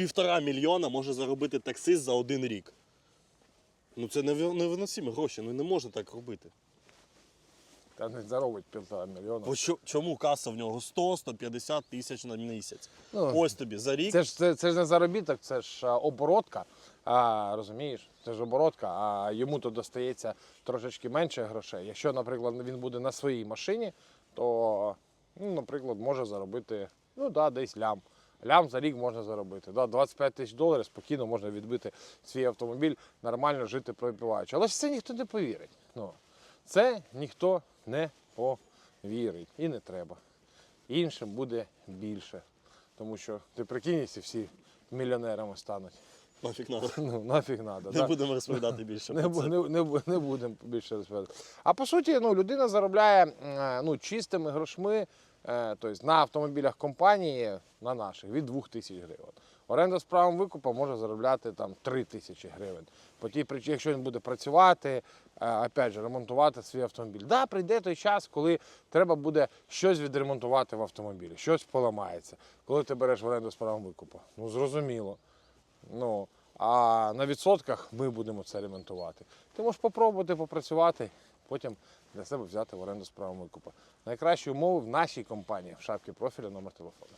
Півтора мільйона може заробити таксист за один рік. Ну це невиносимі гроші, ну не можна так робити. Та не заробить півтора мільйона. Бо що, чому каса в нього 100-150 тисяч на місяць? Ну, Ось тобі за рік. Це ж це, це ж не заробіток, це ж а, оборотка. А, розумієш? Це ж оборотка, а йому то достається трошечки менше грошей. Якщо, наприклад, він буде на своїй машині, то, ну, наприклад, може заробити ну, да, десь лям. Лям за рік можна заробити. Да, 25 тисяч доларів спокійно можна відбити свій автомобіль, нормально жити пропиваючи. Але ж це ніхто не повірить. Ну, це ніхто не повірить. І не треба. Іншим буде більше. Тому що ти прикинь, якщо всі мільйонерами стануть. Нафіг надо. Ну, нафіг треба. Не будемо розповідати більше Не, про бу- це. не, не, не будемо більше розповідати. А по суті, ну, людина заробляє е, ну, чистими грошми, е, тобто на автомобілях компанії, на наших, від 2 тисяч гривень. Оренда з правом викупу може заробляти там 3 тисячі гривень. По тій причині, якщо він буде працювати, е, опять же, ремонтувати свій автомобіль. Да, прийде той час, коли треба буде щось відремонтувати в автомобілі, щось поламається. Коли ти береш в оренду з правом викупу. Ну, зрозуміло. Ну, а на відсотках ми будемо це ремонтувати. Ти можеш попробувати попрацювати, потім для себе взяти в оренду з правом викупу. Найкращі умови в нашій компанії в шапці профілю номер телефону.